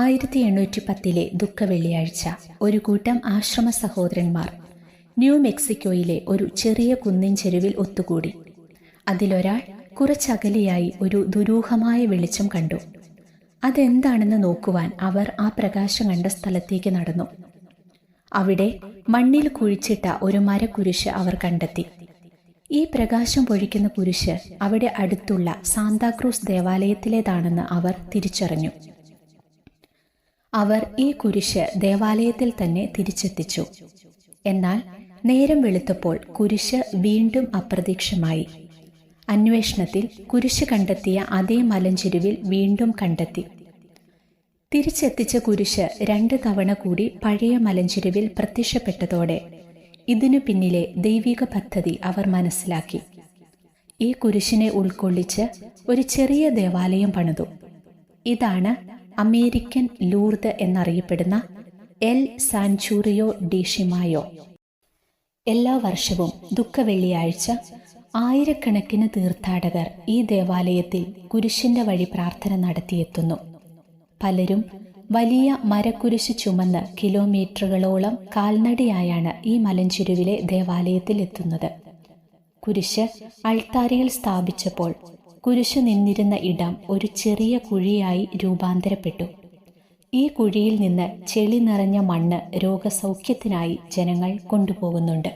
ആയിരത്തി എണ്ണൂറ്റി പത്തിലെ ദുഃഖവെള്ളിയാഴ്ച ഒരു കൂട്ടം ആശ്രമ സഹോദരന്മാർ ന്യൂ മെക്സിക്കോയിലെ ഒരു ചെറിയ കുന്നിൻ ചെരുവിൽ ഒത്തുകൂടി. അതിലൊരാൾ കുറച്ചകലെയായി ഒരു ദുരൂഹമായ വെളിച്ചം കണ്ടു. അതെന്താണെന്ന് നോക്കുവാൻ അവർ ആ പ്രകാശം കണ്ട സ്ഥലത്തേക്ക് നടന്നു. അവിടെ മണ്ണിൽ കുഴിച്ചിട്ട ഒരു മരക്കുരിശ് അവർ കണ്ടെത്തി. ഈ പ്രകാശം പൊഴിക്കുന്ന കുരിശ് അവിടെ അടുത്തുള്ള സാന്താക്രൂസ് ദേവാലയത്തിലേതാണെന്ന് അവർ തിരിച്ചറിഞ്ഞു. അവർ ഈ കുരിശ് ദേവാലയത്തിൽ തന്നെ തിരിച്ചെത്തിച്ചു. എന്നാൽ നേരം വെളുത്തപ്പോൾ കുരിശ് വീണ്ടും അപ്രത്യക്ഷമായി. അന്വേഷണത്തിൽ കുരിശ് കണ്ടെത്തിയ അതേ മലഞ്ചെരുവിൽ വീണ്ടും കണ്ടെത്തി. തിരിച്ചെത്തിച്ച കുരിശ് രണ്ട് തവണ കൂടി പഴയ മലഞ്ചെരുവിൽ പ്രത്യക്ഷപ്പെട്ടതോടെ ഇതിനു പിന്നിലെ ദൈവിക പദ്ധതി അവർ മനസ്സിലാക്കി. ഈ കുരിശിനെ ഉൾക്കൊള്ളിച്ച് ഒരു ചെറിയ ദേവാലയം പണിതു. ഇതാണ് അമേരിക്കൻ ലൂർദ് എന്നറിയപ്പെടുന്ന എൽ സാൻചൂറിയോ ഡിഷിമായോ എല്ലാ വർഷവും ദുഃഖവെള്ളിയാഴ്ച ആയിരക്കണക്കിന് തീർത്ഥാടകർ ഈ ദേവാലയത്തിൽ കുരിശിന്റെ വഴി പ്രാർത്ഥന നടത്തിയെത്തുന്നു. പലരും വലിയ മരക്കുരിശ് ചുമന്ന് കിലോമീറ്ററുകളോളം കാൽനടയായാണ് ഈ മലഞ്ചെരുവിലെ ദേവാലയത്തിൽ എത്തുന്നത് കുരിശ് അൾത്താരയിൽ സ്ഥാപിച്ചപ്പോൾ കുരിശ് നിന്നിരുന്ന ഇടം ഒരു ചെറിയ കുഴിയായി രൂപാന്തരപ്പെട്ടു. ഈ കുഴിയിൽ നിന്ന് ചെളി നിറഞ്ഞ മണ്ണ് രോഗസൗഖ്യത്തിനായി ജനങ്ങൾ കൊണ്ടുപോകുന്നുണ്ട്.